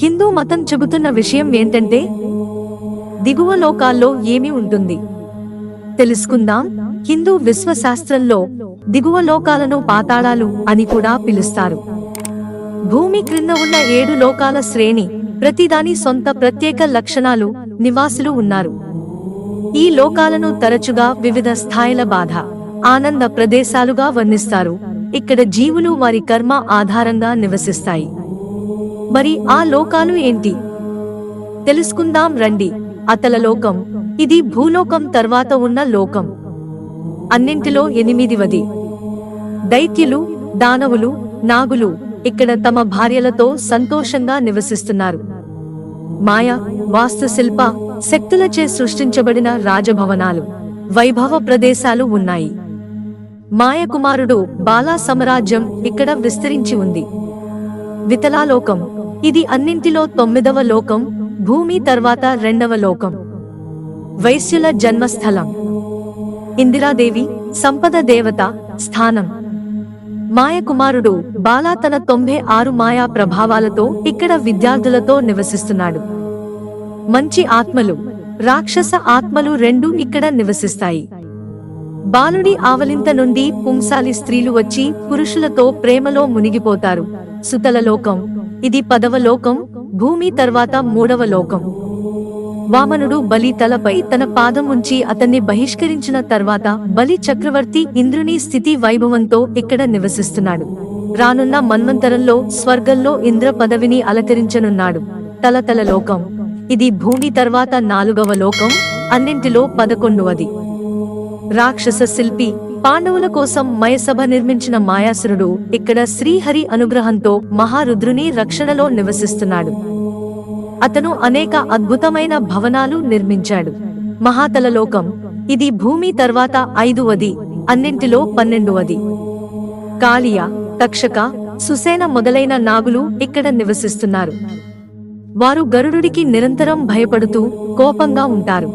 హిందూ మతం చెబుతున్న విషయం ఏంటంటే దిగువ లోకాల్లో ఏమి ఉంటుంది. తెలుసుకుందాం హిందూ విశ్వశాస్త్రంలో దిగువ లోకాలను పాతాళాలు అని కూడా పిలుస్తారు. భూమి క్రింద ఉన్న ఏడు లోకాల శ్రేణి ప్రతిదాని సొంత ప్రత్యేక లక్షణాలు నివాసులు ఉన్నారు. ఈ లోకాలను తరచుగా వివిధ స్థాయిల బాధ ఆనంద ప్రదేశాలుగా వర్ణిస్తారు. ఇక్కడ జీవులు వారి కర్మ ఆధారంగా నివసిస్తాయి. మరి ఆ లోకాలు ఏంటి? తెలుసుకుందాం రండి. అతల లోకం ఇది భూలోకం తర్వాత ఉన్న లోకం. అన్నింటిలో ఎనిమిదివది. దైత్యులు దానవులు నాగులు ఇక్కడ తమ భార్యలతో సంతోషంగా నివసిస్తున్నారు. మాయ వాస్తుశిల్ప శక్తులచే సృష్టించబడిన రాజభవనాలు వైభవ ప్రదేశాలు ఉన్నాయి. మాయ కుమారుడు బాలా సామ్రాజ్యం ఇక్కడ విస్తరించి ఉంది. వితలాలోకం ఇది అన్నింటిలో తొమ్మిదవ లోకం భూమి తర్వాత రెండవ లోకం. వైశ్యుల జన్మస్థలం. ఇందిరాదేవి సంపద దేవత స్థానం. మాయకుమారుడు బాలా తన తొంభై ఆరు మాయా ప్రభావాలతో ఇక్కడ విద్యార్థులతో నివసిస్తున్నాడు. మంచి ఆత్మలు రాక్షస ఆత్మలు రెండు ఇక్కడ నివసిస్తాయి. బాలుడి ఆవలింత నుండి పుంసాలి స్త్రీలు వచ్చి పురుషులతో ప్రేమలో మునిగిపోతారు. సుతల లోకం ఇది పదవ లోకం భూమి తర్వాత మూడవ లోకం. వామనుడు బలి తలపై తన పాదం ఉంచి అతన్ని బహిష్కరించిన తర్వాత బలి చక్రవర్తి ఇంద్రుని స్థితి వైభవంతో ఇక్కడ నివసిస్తున్నాడు. రానున్న మన్వంతరంలో స్వర్గంలో ఇంద్ర పదవిని అలంకరించనున్నాడు. తలతల లోకం. ఇది భూమి తర్వాత నాలుగవ లోకం అన్నింటిలో పదకొండవది. రాక్షస శిల్పి పాండవుల కోసం మయసభ నిర్మించిన మాయాసురుడు ఇక్కడ శ్రీహరి అనుగ్రహంతో మహారుద్రుని రక్షణలో నివసిస్తున్నాడు. అతను అనేక అద్భుతమైన భవనాలు నిర్మించాడు. మహాతలలోకం ఇది భూమి తర్వాత ఐదువది అన్నింటిలో పన్నెండువది కాళియ తక్షక సుసేన మొదలైన నాగులు ఇక్కడ నివసిస్తున్నారు. వారు గరుడుడికి నిరంతరం భయపడుతూ కోపంగా ఉంటారు.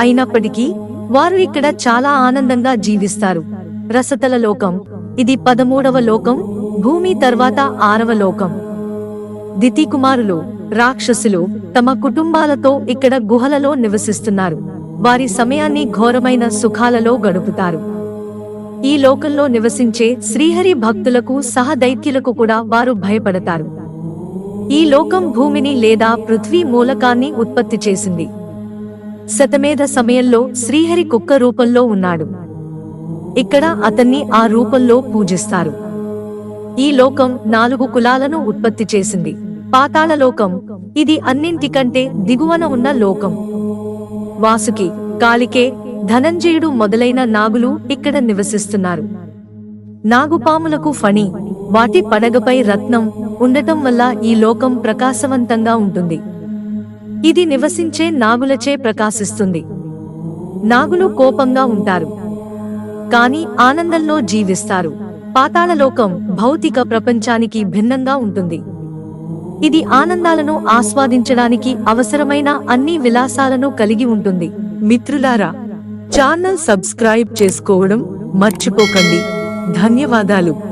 అయినప్పటికీ వారు ఇక్కడ చాలా ఆనందంగా జీవిస్తారు. రసతల లోకం ఇది పదమూడవ లోకం భూమి తర్వాత ఆరవ లోకం. దితి కుమారులు రాక్షసులు తమ కుటుంబాలతో ఇక్కడ గుహలలో నివసిస్తున్నారు. వారి సమయాన్ని ఘోరమైన సుఖాలలో గడుపుతారు. ఈ లోకంలో నివసించే శ్రీహరి భక్తులకు సహదైత్యులకు కూడా వారు భయపడతారు. ఈ లోకం భూమిని లేదా పృథ్వీ మూలకాన్ని ఉత్పత్తి చేసింది. శతమేధ సమయంలో శ్రీహరి కుక్క రూపంలో ఉన్నాడు. ఇక్కడ అతన్ని ఆ రూపంలో పూజిస్తారు. ఈ లోకం నాలుగు కులాలను ఉత్పత్తి చేసింది. పాతాళ లోకం ఇది అన్నింటికంటే దిగువన ఉన్న లోకం. వాసుకి కాలికే ధనంజయుడు మొదలైన నాగులు ఇక్కడ నివసిస్తున్నారు. నాగుపాములకు ఫణి వాటి పడగపై రత్నం ఉండటం వల్ల ఈ లోకం ప్రకాశవంతంగా ఉంటుంది. ఇది నివసించే నాగులచే ప్రకాశిస్తుంది. నాగులు కోపంగా ఉంటారు. కాని ఆనందంలో జీవిస్తారు. పాతాళలోకం భౌతిక ప్రపంచానికి భిన్నంగా ఉంటుంది. ఇది ఆనందాలను ఆస్వాదించడానికి అవసరమైన అన్ని విలాసాలను కలిగి ఉంటుంది. మిత్రులారా ఛానల్ సబ్స్క్రైబ్ చేసుకోవడం మర్చిపోకండి. ధన్యవాదాలు.